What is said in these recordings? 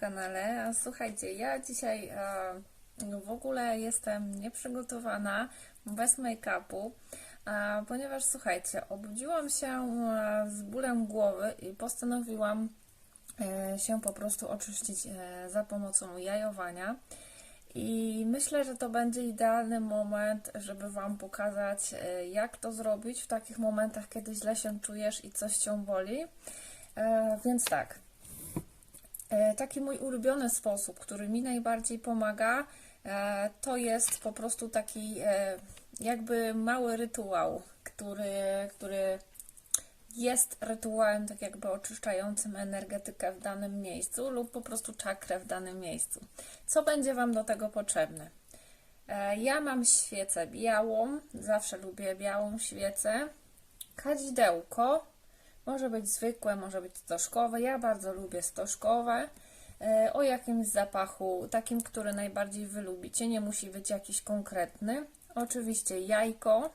kanale. A słuchajcie, ja dzisiaj e, w ogóle jestem nieprzygotowana bez make-upu, e, ponieważ słuchajcie, obudziłam się e, z bólem głowy i postanowiłam e, się po prostu oczyścić e, za pomocą jajowania. I myślę, że to będzie idealny moment, żeby Wam pokazać, e, jak to zrobić w takich momentach, kiedy źle się czujesz i coś cię boli. E, Więc tak. E, Taki mój ulubiony sposób, który mi najbardziej pomaga, e, to jest po prostu taki e, jakby mały rytuał, który, który jest rytuałem tak jakby oczyszczającym energetykę w danym miejscu lub po prostu czakrę w danym miejscu. Co będzie Wam do tego potrzebne? Ja mam świecę białą, zawsze lubię białą świecę, kadzidełko, może być zwykłe, może być stożkowe. Ja bardzo lubię stożkowe. e, O jakimś zapachu, takim, który najbardziej wy lubicie. Nie musi być jakiś konkretny. Oczywiście jajko.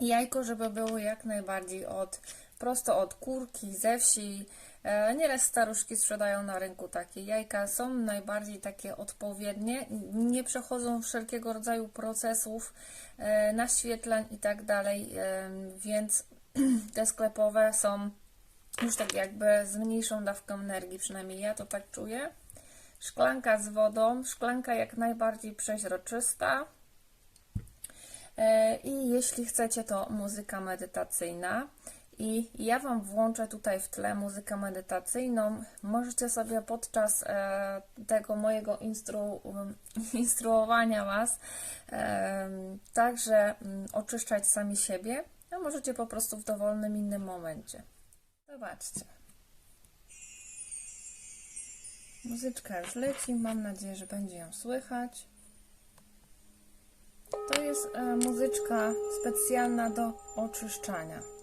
Jajko, żeby było jak najbardziej od, prosto od kurki, ze wsi. E, Nieraz staruszki sprzedają na rynku takie jajka. Są najbardziej takie odpowiednie. Nie przechodzą wszelkiego rodzaju procesów, e, naświetlań i tak dalej, więc te sklepowe są już tak jakby z mniejszą dawką energii, przynajmniej ja to tak czuję. Szklanka z wodą, szklanka jak najbardziej przeźroczysta. E, I jeśli chcecie, to muzyka medytacyjna. I ja Wam włączę tutaj w tle muzykę medytacyjną. Możecie sobie podczas e, tego mojego instru, instruowania Was e, także mm, oczyszczać sami siebie, a możecie po prostu w dowolnym innym momencie. Zobaczcie. Muzyczka już leci, mam nadzieję, że będzie ją słychać. To jest e, muzyczka specjalna do oczyszczania.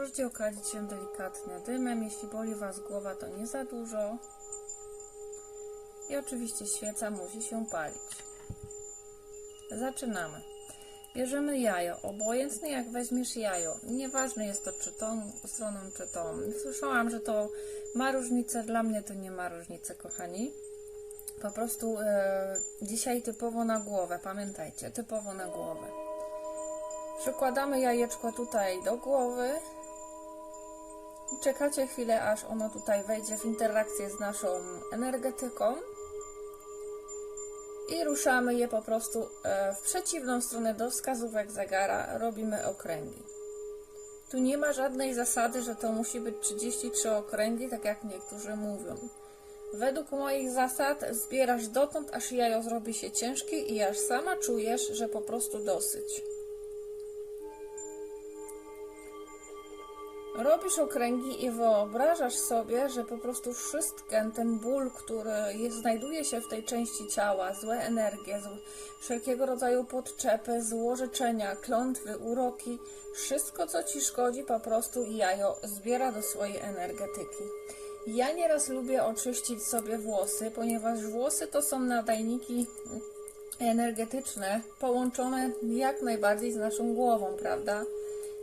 Możecie okadzić się delikatnie dymem. Jeśli boli Was głowa, to nie za dużo. I oczywiście świeca musi się palić. Zaczynamy. Bierzemy jajo. Obojętnie jak weźmiesz jajo. Nieważne jest to, czy tą stroną, czy tą. Słyszałam, że to ma różnicę. Dla mnie to nie ma różnicy, kochani. Po prostu e, dzisiaj typowo na głowę. Pamiętajcie, typowo na głowę. Przykładamy jajeczko tutaj do głowy. I czekacie chwilę, aż ono tutaj wejdzie w interakcję z naszą energetyką. I ruszamy je po prostu e, w przeciwną stronę do wskazówek zegara. Robimy okręgi. Tu nie ma żadnej zasady, że to musi być 33 okręgi, tak jak niektórzy mówią. Według moich zasad zbierasz dotąd, aż jajo zrobi się ciężkie i aż sama czujesz, że po prostu dosyć. Robisz okręgi i wyobrażasz sobie, że po prostu wszystko, ten ból, który jest, znajduje się w tej części ciała, złe energie, złe, wszelkiego rodzaju podczepy, złożyczenia, klątwy, uroki, wszystko co ci szkodzi, po prostu jajo zbiera do swojej energetyki. Ja nieraz lubię oczyścić sobie włosy, ponieważ włosy to są nadajniki energetyczne, połączone jak najbardziej z naszą głową, prawda?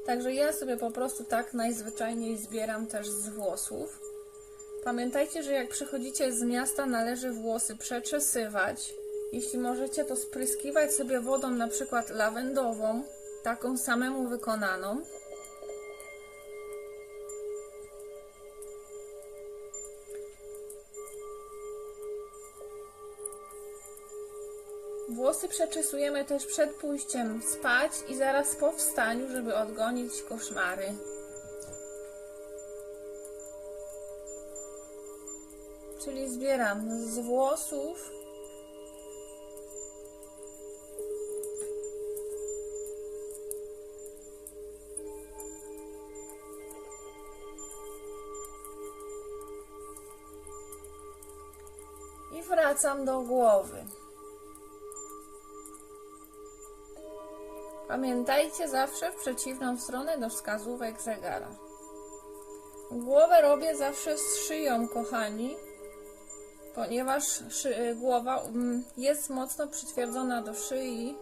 Także ja sobie po prostu tak najzwyczajniej zbieram też z włosów. Pamiętajcie, że jak przychodzicie z miasta, należy włosy przeczesywać. Jeśli możecie, to spryskiwać sobie wodą na przykład lawendową, taką samemu wykonaną. Włosy przeczesujemy też przed pójściem spać i zaraz po wstaniu, żeby odgonić koszmary. Czyli zbieram z włosów i wracam do głowy. Pamiętajcie zawsze w przeciwną stronę do wskazówek zegara. Głowę robię zawsze z szyją, kochani, ponieważ szy, głowa mm, jest mocno przytwierdzona do szyi.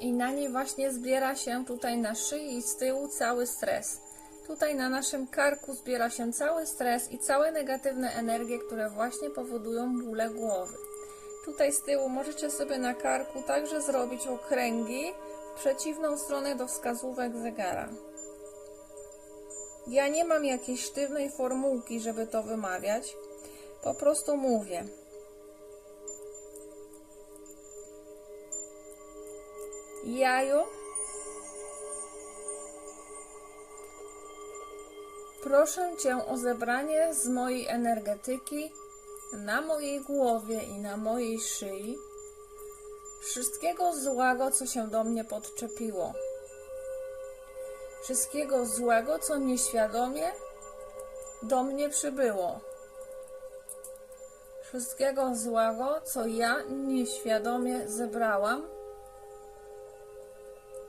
I na niej właśnie zbiera się tutaj na szyi i z tyłu cały stres. Tutaj na naszym karku zbiera się cały stres i całe negatywne energie, które właśnie powodują bóle głowy. Tutaj z tyłu możecie sobie na karku także zrobić okręgi w przeciwną stronę do wskazówek zegara. Ja nie mam jakiejś sztywnej formułki, żeby to wymawiać. Po prostu mówię. Jaju. Proszę Cię o zebranie z mojej energetyki na mojej głowie i na mojej szyi wszystkiego złego, co się do mnie podczepiło. Wszystkiego złego, co nieświadomie do mnie przybyło. Wszystkiego złego, co ja nieświadomie zebrałam.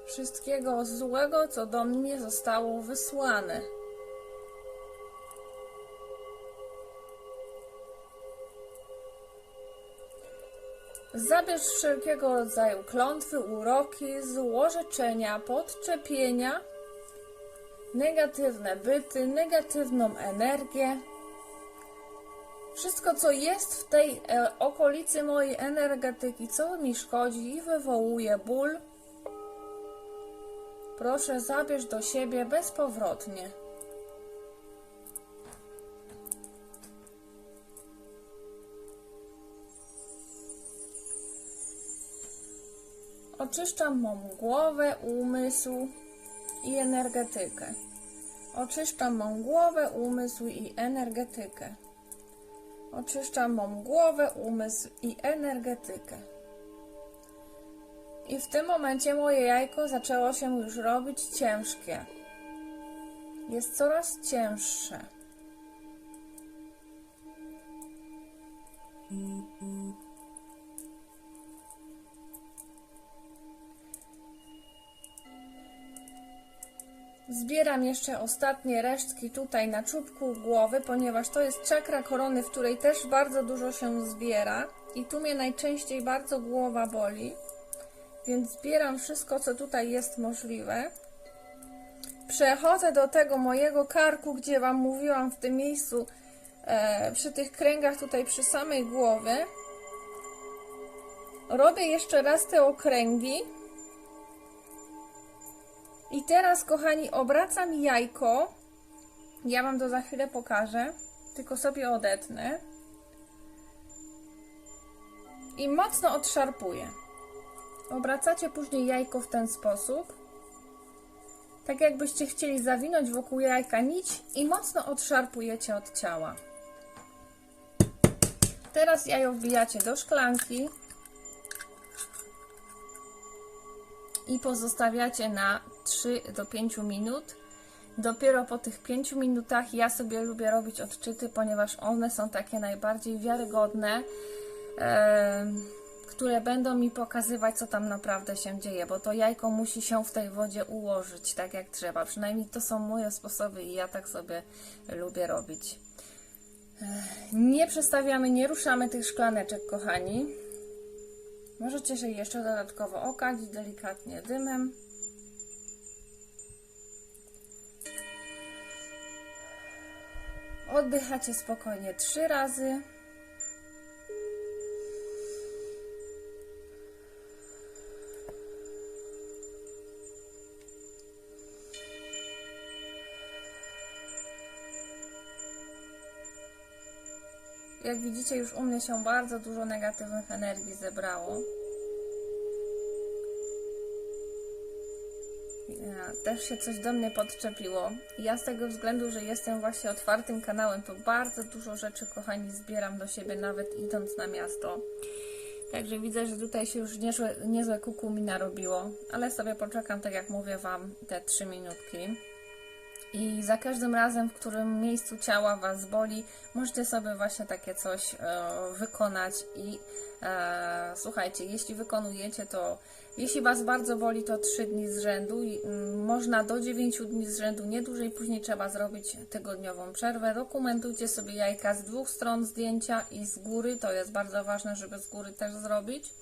Wszystkiego złego, co do mnie zostało wysłane. Zabierz wszelkiego rodzaju klątwy, uroki, złorzeczenia, podczepienia, negatywne byty, negatywną energię. Wszystko, co jest w tej e, okolicy mojej energetyki, co mi szkodzi i wywołuje ból, proszę zabierz do siebie bezpowrotnie. Oczyszczam mą głowę, umysł i energetykę. Oczyszczam mą głowę, umysł i energetykę. Oczyszczam mą głowę, umysł i energetykę. I w tym momencie moje jajko zaczęło się już robić ciężkie. Jest coraz cięższe. Zbieram jeszcze ostatnie resztki tutaj na czubku głowy, ponieważ to jest czakra korony, w której też bardzo dużo się zbiera i tu mnie najczęściej bardzo głowa boli, więc zbieram wszystko, co tutaj jest możliwe. Przechodzę do tego mojego karku, gdzie Wam mówiłam w tym miejscu, e, przy tych kręgach tutaj przy samej głowie. Robię jeszcze raz te okręgi. I teraz, kochani, obracam jajko. Ja Wam to za chwilę pokażę, tylko sobie odetnę. I mocno odszarpuję. Obracacie później jajko w ten sposób. Tak jakbyście chcieli zawinąć wokół jajka nić i mocno odszarpujecie od ciała. Teraz jajo wbijacie do szklanki i pozostawiacie na 3 do 5 minut. Dopiero po tych 5 minutach ja sobie lubię robić odczyty, ponieważ one są takie najbardziej wiarygodne, e, które będą mi pokazywać, co tam naprawdę się dzieje, bo to jajko musi się w tej wodzie ułożyć tak jak trzeba. Przynajmniej to są moje sposoby i ja tak sobie lubię robić. E, nie przestawiamy, nie ruszamy tych szklaneczek, kochani. Możecie się jeszcze dodatkowo okadzić delikatnie dymem. Oddychacie spokojnie trzy razy. Jak widzicie, już u mnie się bardzo dużo negatywnych energii zebrało. Też się coś do mnie podczepiło. Ja z tego względu, że jestem właśnie otwartym kanałem, to bardzo dużo rzeczy, kochani, zbieram do siebie, nawet idąc na miasto. Także widzę, że tutaj się już niezłe, niezłe kuku mi narobiło, ale sobie poczekam, tak jak mówię Wam, te 3 minutki. I za każdym razem, w którym miejscu ciała Was boli, możecie sobie właśnie takie coś e, wykonać i e, słuchajcie, jeśli wykonujecie to, jeśli Was bardzo boli, to 3 dni z rzędu mm, można do 9 dni z rzędu, nie dłużej, później trzeba zrobić tygodniową przerwę. Dokumentujcie sobie jajka z dwóch stron zdjęcia i z góry, to jest bardzo ważne, żeby z góry też zrobić.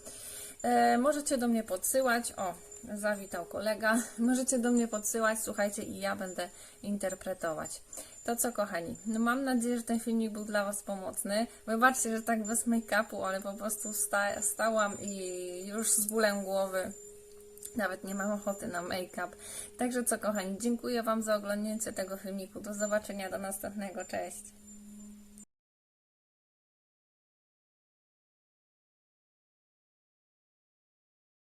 E, możecie do mnie podsyłać. O, zawitał kolega. Możecie do mnie podsyłać, słuchajcie, i ja będę interpretować. To co, kochani? No mam nadzieję, że ten filmik był dla Was pomocny. Wybaczcie, że tak bez make-upu, ale po prostu sta stałam i już z bólem głowy. Nawet nie mam ochoty na make-up. Także co, kochani, dziękuję Wam za oglądnięcie tego filmiku. Do zobaczenia, do następnego. Cześć!